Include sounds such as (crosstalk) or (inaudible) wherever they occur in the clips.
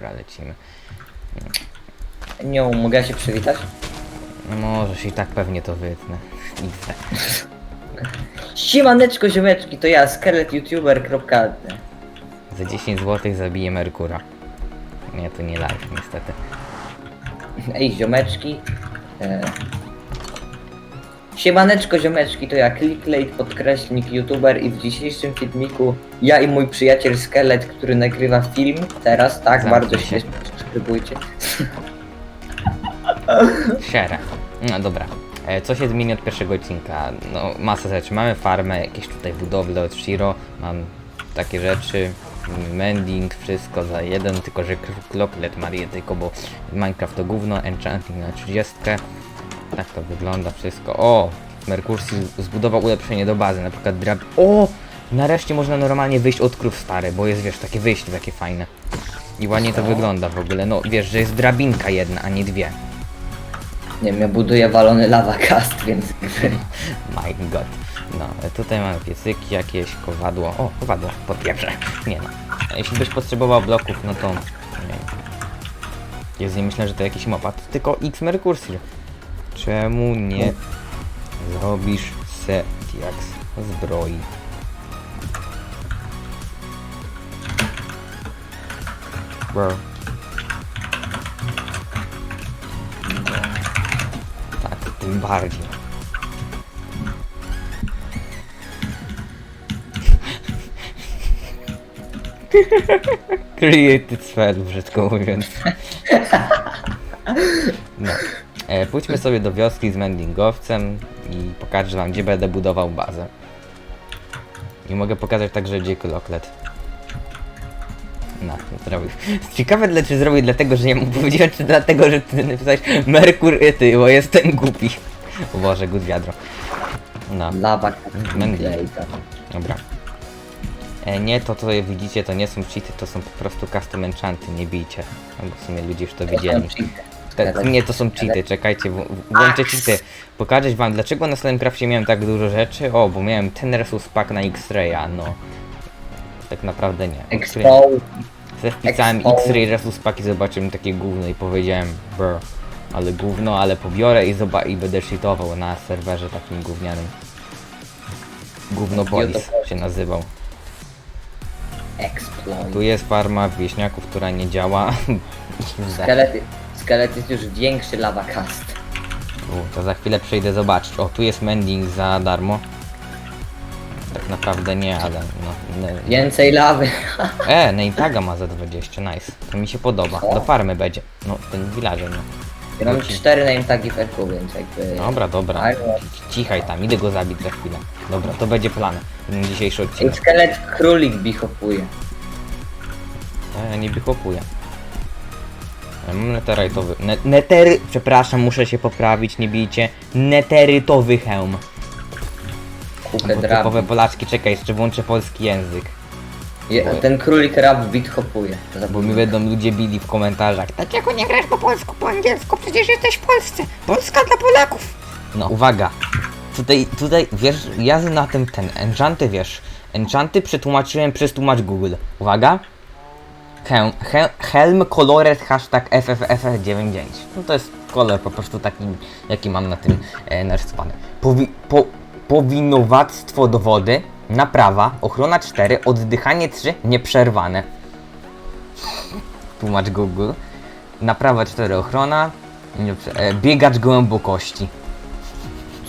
Dobra, lecimy. Nie mogę się przywitać? No możesz i tak pewnie to wytnę. (laughs) XD. Siemaneczko ziomeczki, to ja, skeletyoutuber.net Za 10 zł zabiję Merkura. Nie, to nie live, niestety. Ej ziomeczki. E... Siemaneczko ziomeczki, to ja, clickbait, podkreślnik, youtuber i w dzisiejszym filmiku ja i mój przyjaciel Skelet, który nagrywa film teraz, tak, Zamknij bardzo się. śmiesznie, subskrybujcie. (laughs) Siara. No dobra. E, Co się zmieni od pierwszego odcinka? No, masa rzeczy. Mamy farmę, jakieś tutaj budowle od Shiro, mam takie rzeczy, mending, wszystko za jeden, tylko że Clocklet Marię tylko, bo Minecraft to gówno, enchanting na 30. Tak to wygląda wszystko. O! Merkursi zbudował ulepszenie do bazy, na przykład drab... O! Nareszcie można normalnie wyjść od krów stary, bo jest, wiesz, takie wyjście takie fajne. I ładnie to wygląda w ogóle. No, wiesz, że jest drabinka jedna, a nie dwie. Nie wiem, ja buduję walony lava cast, więc... (laughs) My god. No, tutaj mamy piecyki jakieś, kowadło. O, kowadło, po pierwsze. Nie no. Jeśli byś potrzebował bloków, no to... Nie. Jest nie myślę, że to jakiś mopat, tylko X Mercursy. Czemu nie zrobisz set jak zbroi? Bro. Tak, tym bardziej. (laughs) Created spell, brzydko mówiąc. (laughs) No. E, pójdźmy sobie do wioski z mendingowcem i pokażę wam, gdzie będę budował bazę. I mogę pokazać także, gdzie koloklet. No, zrobił. (laughs) Ciekawe, dla- czy zrobił dlatego, że nie mu powiedziałem, czy dlatego, że ty napisałeś Merkur i ty, bo jestem głupi. O Boże, wiadro. No. Gameplay, Dobra. E, nie, to co widzicie, to nie są cheaty, to są po prostu custom enchanty, nie bijcie. No bo w sumie ludzie już to widzieli. Te, nie, to są cheaty, czekajcie, w- w- włączę cheaty. Pokażę wam, dlaczego na Slimecrafcie miałem tak dużo rzeczy. O, bo miałem ten resus pack na X-Raya, no. Tak naprawdę nie. Expo... Ze wpisałem Expo- X-Ray resus pack i zobaczyłem takie gówno i powiedziałem, brr, ale gówno, ale pobiorę i, zoba i będę cheatował na serwerze takim gównianym. Gówno Boys się nazywał. Exploit. Tu jest farma wieśniaków, która nie działa. (laughs) Szkielet, szkielet jest już większy lava cast. U, to za chwilę przejdę zobaczyć. O, tu jest mending za darmo. Tak naprawdę nie, ale no. Ne, Więcej lawy. e, Neitaga ma za 20, nice. To mi się podoba. Do farmy będzie. No, ten villager, no. Ja mam cztery name tagi w eku, więc jakby... Dobra, dobra. Ale- Cichaj tam, idę go zabić za chwilę. Dobra, to będzie plan. Ten dzisiejszy Ej, odcinek. szkielet królik bichopuje. Ja nie bichopuję. Ja mam neteritowy. Ne netery. Przepraszam, muszę się poprawić, nie bijcie. Neterytowy hełm. Kupę Bo drab. typowe Polaczki, czekaj, jeszcze włączę polski język. Je, ten królik rap bithopuje. Bo mi będą ludzie bili w komentarzach. Dlaczego nie grasz po polsku, po angielsku? Przecież jesteś w Polsce. Polska dla Polaków. No, uwaga. Tutaj, tutaj, wiesz, ja na tym ten, enchanty, wiesz. Enchanty przetłumaczyłem przez tłumacz Google. Uwaga. Helm, hel, helm colored hashtag FFF99. No to jest kolor po prostu taki, jaki mam na tym e, narysowany. Powi, po, powinowactwo do wody, naprawa, ochrona 4, oddychanie 3, nieprzerwane. Tłumacz Google. Naprawa 4, ochrona, e, biegacz głębokości.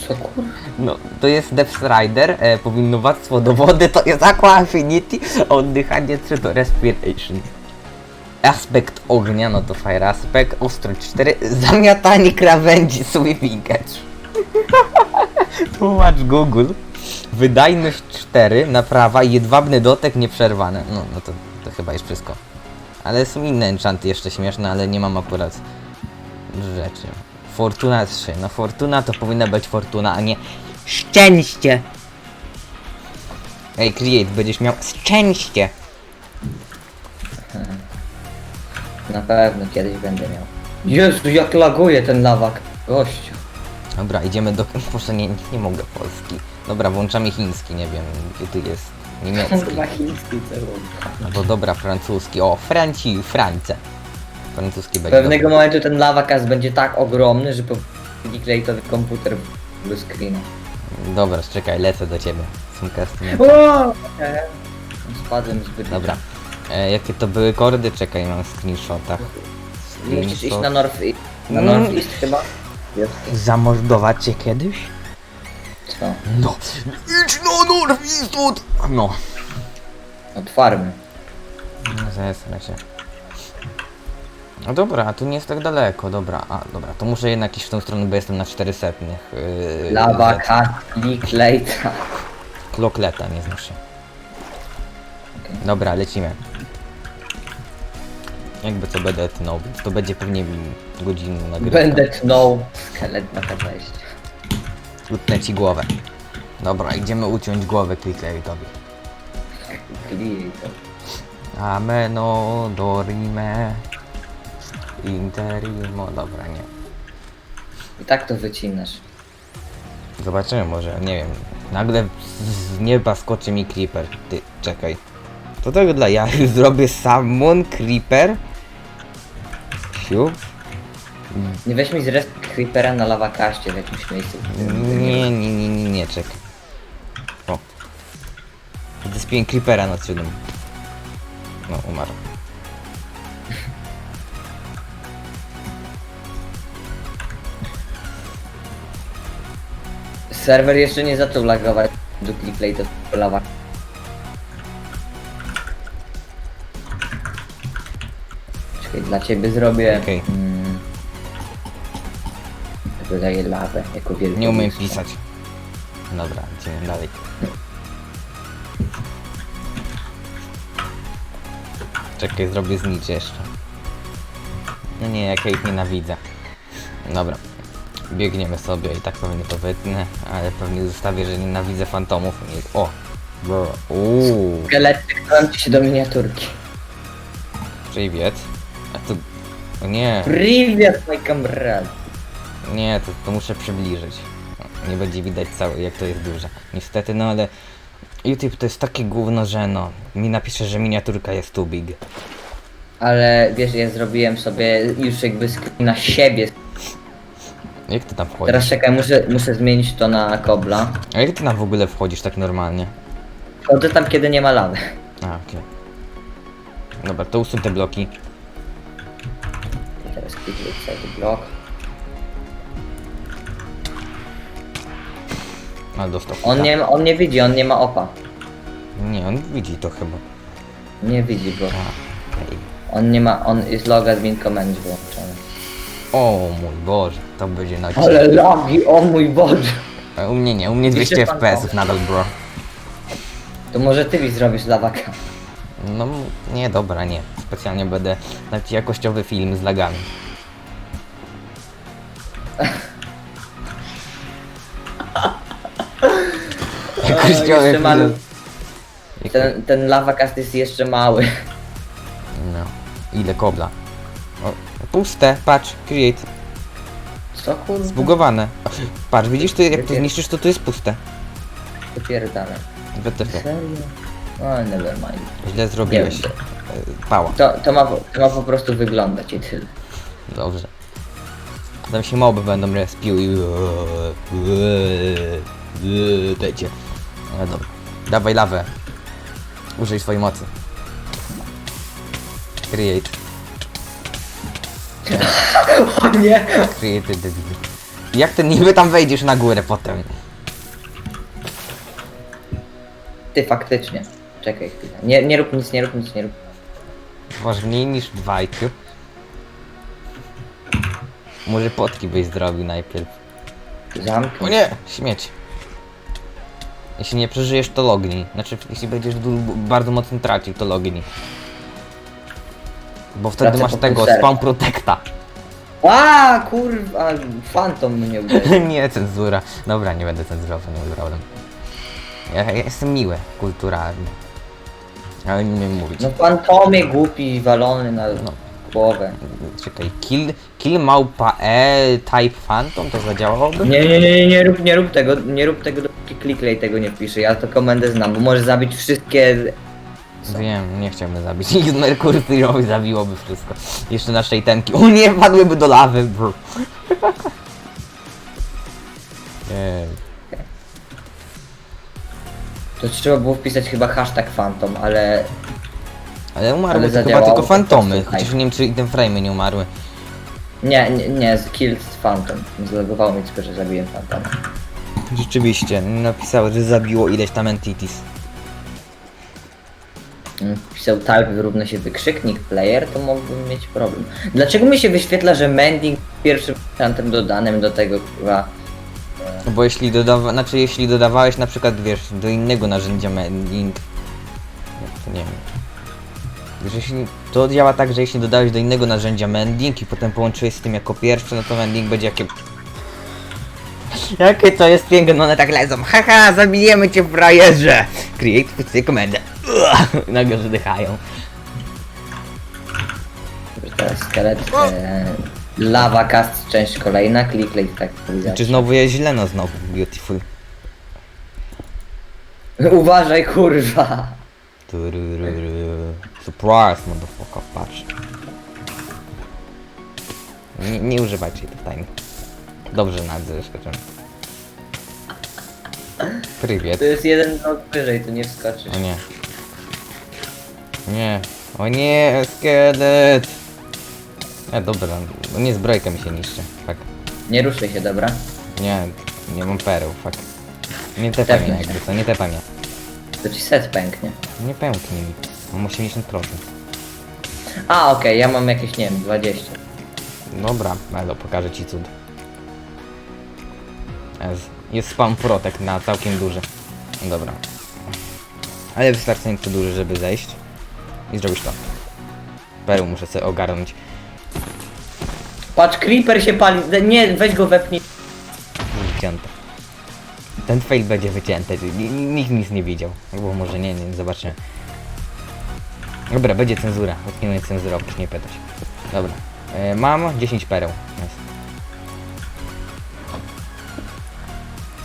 Co kur... No, to jest Death Rider, e, powinowactwo do wody to jest Aqua Affinity, oddychanie 3 to Respiration. Aspekt ognia, no to Fire Aspect, ostrość 4, (laughs) zamiatanie krawędzi, Sweeping Edge. (laughs) Tłumacz Google. Wydajność 4, naprawa, jedwabny dotek nieprzerwane. No, no to, to chyba jest wszystko. Ale są inne enchanty jeszcze śmieszne, ale nie mam akurat rzeczy. Fortuna 3. No Fortuna to powinna być Fortuna, a nie szczęście. Ej, Create, będziesz miał szczęście. Na pewno kiedyś będę miał. Jezu, jak laguje ten lawak. Gościu. Dobra, idziemy do... (laughs) Może nie, nie mogę polski. Dobra, włączamy chiński, nie wiem, gdzie tu jest niemiecki. Chyba chiński celowy. No to dobra, francuski. O, Franci, France. Francuski będzie. Pewnego dobry. momentu ten lawakast będzie tak ogromny, że po Clicklejtowy komputer blue screena. Dobra, czekaj, lecę do ciebie. Sumkasty. O! Spadłem z bridge'a. Dobra. E, jakie to były kordy? Czekaj, mam screenshota. Musisz iść na North East. Na Mm. North East chyba? Jest. Zamordować cię kiedyś? Co? No. Idź na Norwizut! No. Od farmy. No, Zesrę się. No dobra, a tu nie jest tak daleko, dobra, a dobra, to muszę jednak iść w tą stronę, bo jestem na 400. Yy, Lawakast, Clicklejta. Klokleta, nie znasz się. Okej. Dobra, lecimy. Jakby co będę tnął, więc to będzie pewnie godziny nagrywania. Będę tnął skelet na K6. Utnę ci głowę. Dobra, idziemy uciąć głowę Clickletowi. Clicklejta. Ameno dorime. Interimo, dobra, nie. I tak to wycinasz. Zobaczymy może, nie wiem. Nagle z nieba skoczy mi creeper. Ty, czekaj. To tego dla ja (laughs) zrobię Salmon Creeper. Siup. Nie weź mi zresztą creepera na lawakaście w jakimś miejscu. Nie, nie, nie, nie, nie, czekaj. O. Zespiłem creepera nad siódmym. No, umarł. Serwer jeszcze nie zaczął lagować do Clicklejta w lawa. Czekaj, dla ciebie zrobię... Okej. Mm, dodaję lawę jako wielką Nie umiem mistrzą. pisać. Dobra, idziemy dalej. Czekaj, zrobię znicz jeszcze. No nie, jak ja ich nienawidzę. Dobra. Biegniemy sobie i tak pewnie to wytnę, ale pewnie zostawię, że nienawidzę fantomów. Nie- O! Bro. Uuu, Skelety, się do miniaturki. czyli wiec. O nie, Привет, mój kamrat. nie, to, to muszę przybliżyć. Nie będzie widać całe, jak to jest duże. Niestety, no ale... YouTube to jest takie gówno, że no... Mi napisze, że miniaturka jest too big. Ale wiesz, ja zrobiłem sobie już jakby screen na siebie. Jak ty tam wchodzisz? Teraz czekaj, muszę, muszę zmienić to na kobla. A jak ty tam w ogóle wchodzisz tak normalnie? Chodzę tam, kiedy nie ma lawy. A, okej. Dobra, to usuń te bloki. Cały blok. Ale dostał. On nie, on nie widzi, on nie ma opa. Nie, on widzi to chyba. Nie widzi go. A. On nie ma, on jest log admin command wyłączony. O mój Boże, to będzie na Ale logi, o mój Boże. A U mnie nie, u mnie 200 Jeszcze FPS nadal, bro. To może ty mi zrobisz lawaka. No nie, dobra, nie. Specjalnie będę dać jakościowy film z lagami. Jeszcze mały. Ten, ten lawakast jest jeszcze mały. No. Ile kobla? O, puste, patrz, create. Co kurwa? Zbugowane. Patrz, widzisz, ty, jak to zniszczysz, to tu jest puste. Wypierdalę. WTF. Serio? O, never mind. Źle zrobiłeś. E, Pała. To, to, ma, to ma po prostu wyglądać i tyle. Dobrze. Tam się moby będą respił i... Dajcie. No dobra. Dawaj lawę. Użyj swojej mocy. Create. (laughs) O nie! Create. Jak ty niby tam wejdziesz na górę potem? Ty faktycznie. Czekaj chwilę. Nie, nie rób nic, nie rób nic, nie rób. Masz mniej niż 2 IQ. Może potki byś zrobił najpierw. O Zamknij. nie! Śmieć. Jeśli nie przeżyjesz, to lognij. Znaczy, jeśli będziesz bardzo mocno tracił, to lognij. Bo wtedy Tracę masz po tego, pół serca. spawn protecta. A kurwa, fantom mnie (laughs) uderzył. nie, cenzura. Dobra, nie będę cenzurował, nie ma problem. Ja, ja jestem miły, kulturalny. Ale nie umiem mówić. No fantomie głupi, walony na No. Głowę. Czekaj, kill, kill małpa E type phantom, to zadziałałoby? Nie, nie, nie, nie, nie rób, nie rób tego, nie rób tego, dopóki Clicklay tego nie wpisze. Ja to komendę znam, bo może zabić wszystkie. Wiem, nie chciałbym zabić. (laughs) Nikt Merkuryjowi zabiłoby wszystko. Jeszcze naszej tenki. O nie, padłyby do lawy, bro. (laughs) Ej. To trzeba było wpisać chyba hashtag Phantom, ale Ale umarły Ale to chyba zadziałało tylko fantomy, chociaż tak. nie wiem czy i ten frame nie umarły. nie, nie, nie, z Killed Phantom. Zlogowało mi tylko, że zabiłem Phantoma. Rzeczywiście, napisały, że zabiło ileś tam entities. Mm, Pisał type wyrówna się wykrzyknik player, to mógłbym mieć problem. Dlaczego mi się wyświetla, że mending pierwszym chantem dodanym do tego chyba No Bo jeśli dodawa, znaczy jeśli dodawałeś na przykład, wiesz, do innego narzędzia mending, to nie wiem. Jeśli, to działa tak, że jeśli dodałeś do innego narzędzia mending i potem połączyłeś z tym jako pierwsze, no to mending będzie jakie... Jakie to jest piękne, one tak lecą. Haha, zabijemy cię frajerze! Create funkcję komendę. Nagle. Dobrze, teraz skelet e, Lava Cast część kolejna, clickbait tak Czy aktualizacja. znowu jest źle, no znowu, beautiful. Uważaj kurwa! Surprise, motherfucker, patrz. Nie, nie używajcie tej tajny. Dobrze nadzór skoczyłem. Prywiet. To jest jeden krok wyżej, tu nie wskoczysz. O nie. Nie. O nie, skelet. E, dobra. No nie, zbrojka mi się niszczy. Fuck. Nie ruszaj się, dobra? Nie, nie mam pereł, fuck. Nie tepaj mnie Tepnij się. jakby co, nie tepaj mnie. To ci set pęknie. Nie pęknie mi. Mam 80%. A, okej, ja mam jakieś, nie wiem, 20. Dobra, Melo, pokażę ci cud. Jest, jest spam protek na całkiem duży. Dobra. Ale wystarczająco duży, żeby zejść. I zrobisz to. Peru muszę sobie ogarnąć. Patrz, creeper się pali. Nie, weź go wepnij. Wycięte. Ten fail będzie wycięty. Nikt nic nie widział. Albo może nie, nie, zobaczymy. Dobra, będzie cenzura. Utkniemy cenzurę, proszę nie pytać. Dobra. E, mam 10 pereł. Jest.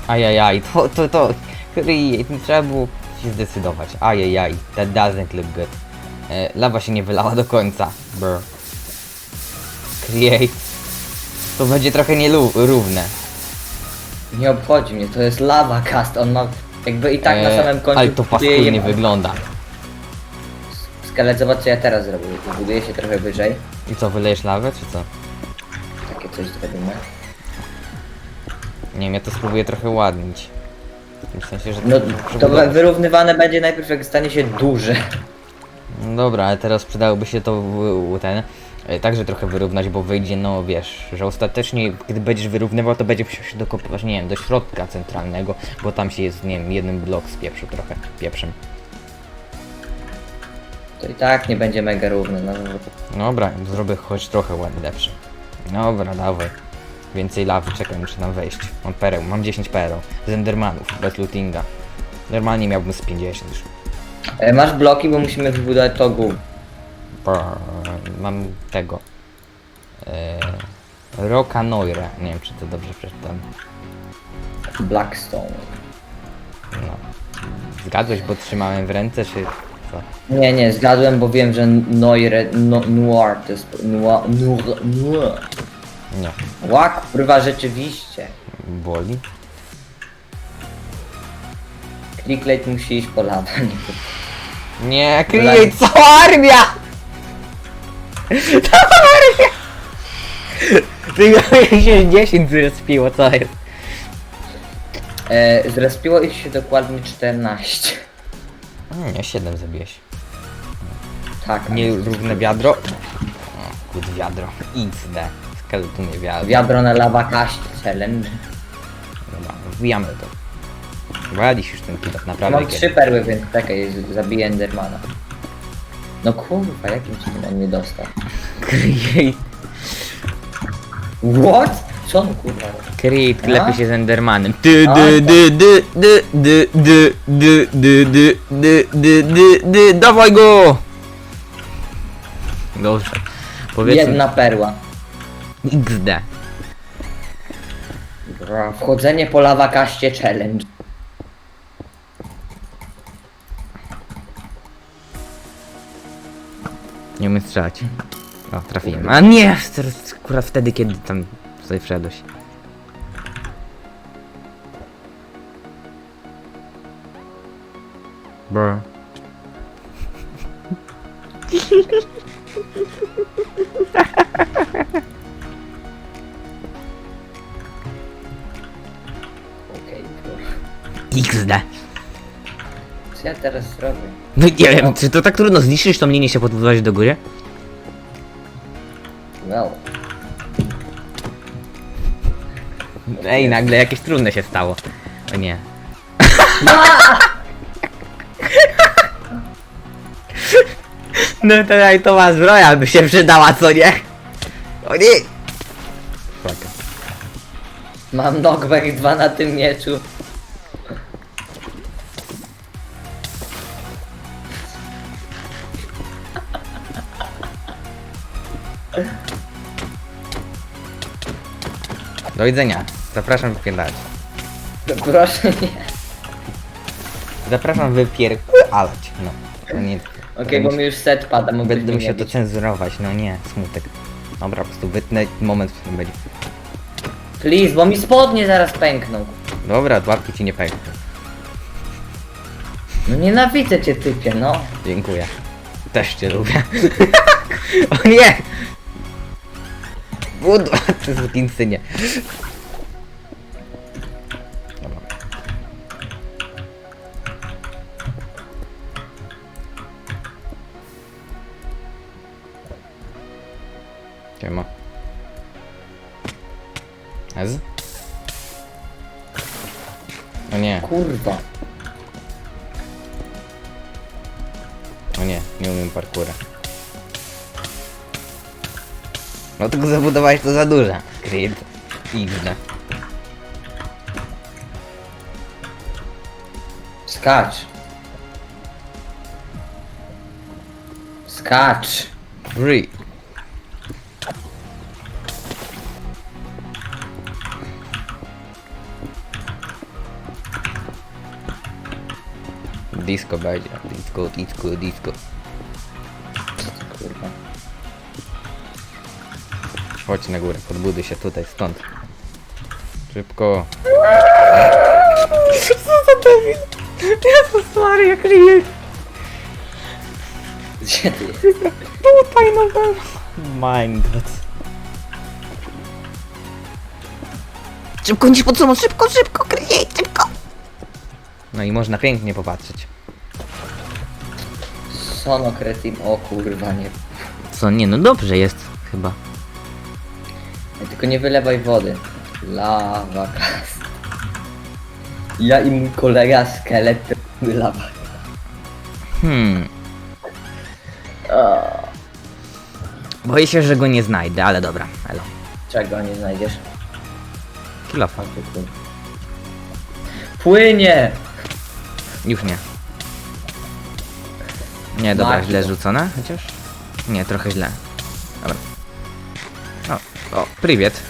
Ajajaj, to, to, to... Kryj, trzeba było się zdecydować. Ajajaj, that doesn't look good. E, lawa się nie wylała do końca. Brr. Create. To będzie trochę nierówne. Nie obchodzi mnie, to jest lava cast. On ma jakby i tak na E, samym końcu. Ale to buduje paskudnie je- wygląda. Skelet, zobacz co ja teraz zrobię. Buduję się trochę wyżej. I co, wylejesz lawę, czy co? Takie coś zrobimy. Nie wiem, ja to spróbuję trochę ładnić. W sensie, że No to wyrównywane będzie najpierw jak stanie się duże. No dobra, ale teraz przydałoby się to w, w ten... e, Także trochę wyrównać, bo wyjdzie, no wiesz, że ostatecznie, gdy będziesz wyrównywał, to będzie musiał się dokopywać, nie wiem, do środka centralnego, bo tam się jest, nie wiem, jeden blok z pieprzu trochę, pieprzem. To i tak nie będzie mega równe. No, Dobra, zrobię choć trochę ładnie lepszy. Dobra, dawaj. Więcej lawy, czekaj, muszę tam wejść. Mam pereł, mam 10 pereł. Z Endermanów, bez lootinga. Normalnie miałbym z 50 już. E, Masz bloki, bo musimy wybudować to. Brr, Mam tego. E, Roka Noire. Nie wiem, czy to dobrze przeczytam. Blackstone. No. Zgadłeś, bo trzymałem w ręce, czy co? Nie, nie, zgadłem, bo wiem, że Noire, no, Noir to jest... Noir, noir, noir. Nie. Łak, kurwa, rzeczywiście. Boli? Clickbait musi iść po lawę. nie kryj, co armia! To armia! Tylko się 10 zrespiło, co jest? E, zrespiło ich się dokładnie 14. Mm, Nie, 7 zabiłeś. Tak. Nierówne wiadro. O, good wiadro. XD. Skeletunie wiadro. Wiadro na lawa kaść challenge. Dobra, wbijamy to. Walisz już ten pilot, naprawdę. Mam trzy perły, więc czekaj, zabiję Endermana. No kurwa, jakim cudem on mnie dostał? Create, What? Co on kurwa robi? create A? klepie się z Endermanem. Dy, dy, tak. dy, dy, dy, dy, dy, dy, dy, dy, dy, dy, dy, dy, dawaj go! Dobrze. Powiedzmy Jedna perła. XD. Bra, Wchodzenie po lawa kaście challenge. Nie umiem strzelać. O, trafiłem. A nie! Teraz Akurat wtedy, kiedy tam sobie wszedłeś. Bro. Okej, XD. co ja teraz zrobię? No nie wiem, czy to tak trudno zniszczyć tą linię się podbudować do góry? No. Ej, nagle jakieś trudne się stało. O nie. No to to ma zbroja by się przydała, co nie? O nie! Mam knockback 2 na tym mieczu. Do widzenia. Zapraszam wypierdalać. Proszę nie. Zapraszam wypierdalać. No. To nie... Okej, bo mi już set pada, mogę Będę musiał to bić. cenzurować, no nie, smutek. Dobra, po prostu wytnę moment, w którym będzie. Please, bo mi spodnie zaraz pękną. Dobra, łapki ci nie pękną. No nienawidzę cię typie, no. Dziękuję. Też cię lubię. (laughs) o nie! Budła, (laughs) ty. Dobra. Siema. Ez? O nie, Kurwa. o nie, nie umiem parkura. No tylko zabudowałeś to za duże. Creed. Dziwne. Skacz. Skacz. Free. Disco będzie. Disco, disco, disco. Kurwa. Chodź na górę, podbuduj się tutaj, stąd. Szybko. Co za debil? Jezus Maria, Creed. Gdzie ty jest? Tutaj no był. My god. Szybko, nie pod sobą, szybko, szybko, kryj, szybko. No i można pięknie popatrzeć. Sono kretin. O kurwa, nie. Co, nie, no dobrze jest, chyba. Tylko nie wylewaj wody. Lawa kas. Ja i mój kolega skelet lawa. Hmm. Boję się, że go nie znajdę, ale dobra, elo. Czego nie znajdziesz? Kilofa. Płynie! Już nie. Nie, dobra, Marki źle to. rzucone chociaż? Nie, trochę źle. Dobra. O, o, prywiet.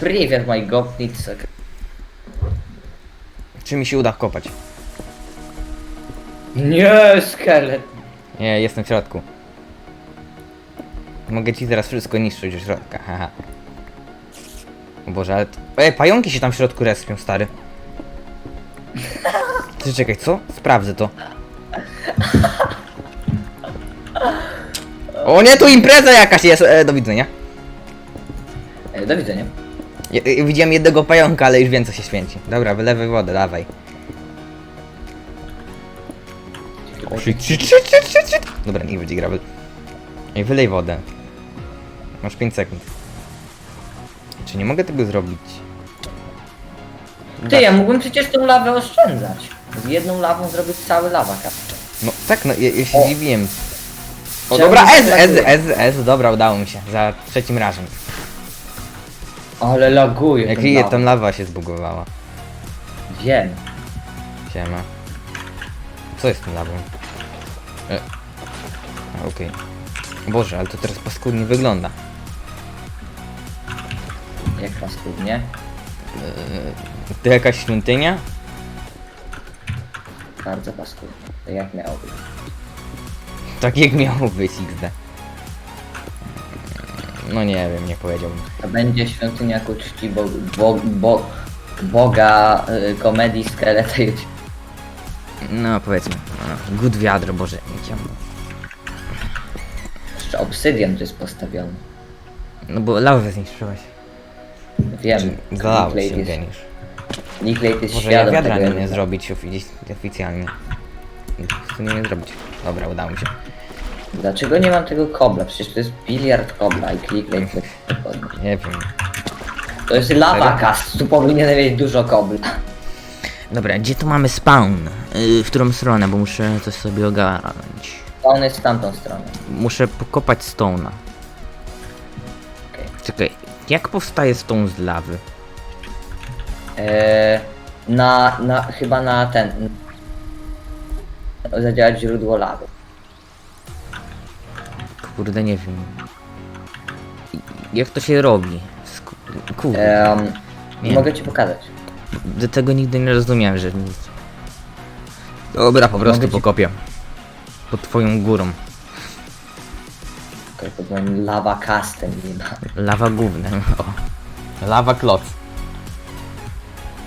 Привет, мой гопницок. Czy mi się uda kopać? Nie, skelet. Nie, jestem w środku. Mogę ci teraz wszystko niszczyć do środka, haha. O Boże, ale... t- Ej, pająki się tam w środku respią, stary. Ty czekaj, co? Sprawdzę to. O nie, tu impreza jakaś jest! E, do widzenia. E, do widzenia. Je, e, widziałem jednego pająka, ale już wiem co się święci. Dobra, wylewaj wodę, dawaj. Shit, shit, shit, shit, shit, shit. Dobra, niech będzie gravel. Ej, wylej wodę. Masz 5 sekund. Czy nie mogę tego zrobić? Ty, ja mógłbym przecież tą lawę oszczędzać. Z jedną lawą zrobić cały lawa kapczę. No tak, no ja, ja się O. dziwiłem. O dobra, S, S, laguje? S, S, dobra, udało mi się. Za trzecim razem. Ale laguje Jak tą je, tam lawa się zbugowała. Wiem. Siema. Co jest z tą lawą? E. a, Okej. Boże, ale to teraz paskudnie wygląda. Jak paskudnie. To jakaś świątynia? Bardzo paskudnie. To jak miało być. Tak jak miało być XD. No nie wiem, nie powiedziałbym. To będzie świątynia ku czci bo, bo, bo, Boga y, komedii Skeleta YouTube. No powiedzmy. No, good wiadro, boże. nie chciałem. Jeszcze obsydian tu jest postawiony. No bo lawę zniszczyłeś. Wiem, zalałeś się jest, geniusz. Jest Może ja świadom wiadra tego. nie zrobić ofi- oficjalnie. Co nie umiem zrobić. Dobra, udało mi się. Dlaczego nie mam tego kobla? Przecież to jest biliard kobla i to podnieść. Nie wiem. To jest lava cast, tu powinien mieć dużo kobla. Dobra, gdzie tu mamy spawn? Yy, w którą stronę, bo muszę coś sobie ogarnąć. On jest w tamtą stronę. Muszę pokopać stone'a. Okej. Czekaj, jak powstaje stone z lawy? Eee, na, na, chyba na ten... Zadziałać źródło lawy. Kurde, nie wiem. Jak to się robi? Sk- Kurde, Nie. mogę ci pokazać. do tego nigdy nie rozumiałem, że nic. Dobra, po prostu Mogę ci- pokopię. Pod twoją górą. Lava castem, nie ma. Lawa główna. O. Lawa kloc.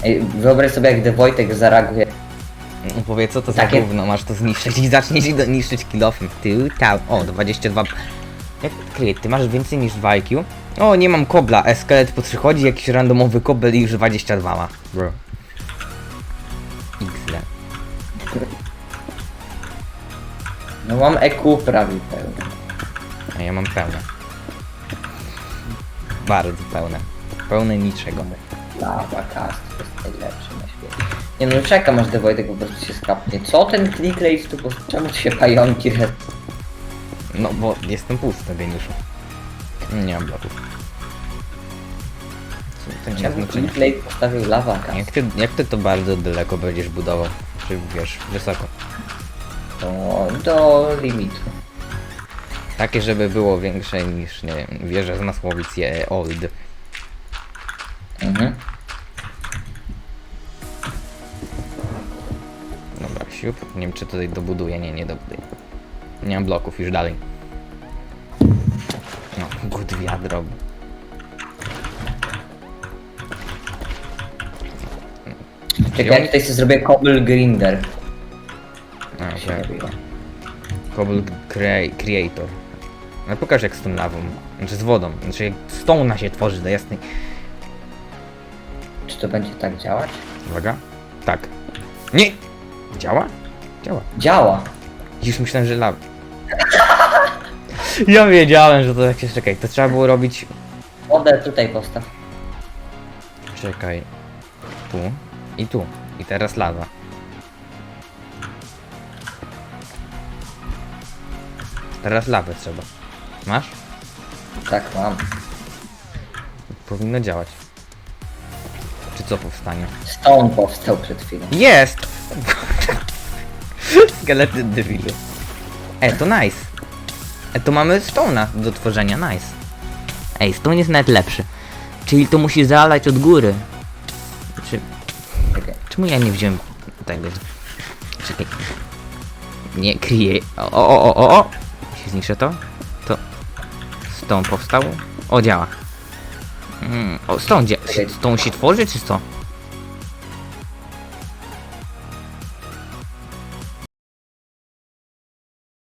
Ej, wyobraź sobie jak The Wojtek zareaguje. Powiedz, co to za Takie- gówno, masz to zniszczyć i zaczniesz niszczyć kilofem. Ty, ta, o, 22... Jak kryje, ty masz więcej niż 2 IQ? O, nie mam kobla, eskelet podchodzi, jakiś randomowy kobel i już 22 ma. Bro. XD. No mam EQ prawie pełne. A ja mam pełne. Bardzo pełne. Pełne niczego. Lava cast to jest najlepszy na świecie. Nie no, czekam aż Wojtek po prostu się skapnie. Co ten Clickbait tu po... Czemu tu się pająki re... No, bo jestem pusty, geniuszu. Nie mam bloków. Co to nie ma Czemu znaczenia. Postawił lava cast? Jak ty, jak ty to bardzo daleko będziesz budował? Czy wiesz, wysoko? To do limitu. Takie, żeby było większe niż, nie wiem, wieża z Masłowic je Old. Mhm. Siup. Nie wiem, czy tutaj dobuduję. Nie, nie dobuduję. Nie mam bloków, już dalej. No, good wiadro. Czekaj, ja tutaj sobie zrobię Cobble Grinder. A, Się nie było. Cobble crea- Creator. Ale pokaż jak z tą lawą. Znaczy z wodą. Znaczy jak stona się tworzy do jasnej. Czy to będzie tak działać? Uwaga. Tak. Nie! Działa? Działa. Działa! Już myślałem, że lawa. ja wiedziałem, że to tak się czekaj. To trzeba było robić. Wodę tutaj postaw. Czekaj. Tu i tu. I teraz lawa. Teraz lawę trzeba. Masz? Tak mam. Powinno działać. Czy co powstanie? Stone powstał przed chwilą. Jest! Skelety debilu. E, to nice. E, to mamy stone'a do tworzenia, nice. Ej, stone jest nawet lepszy. Czyli to musi zalać od góry. Czy... Czekaj. Czemu ja nie wziąłem tego? Czekaj. Nie, kryje. O, o, o, o, o! Jeśli zniszczę to, to... Stone powstał. O, działa. Mm, o, stone, Czekaj. stone się tworzy, czy co?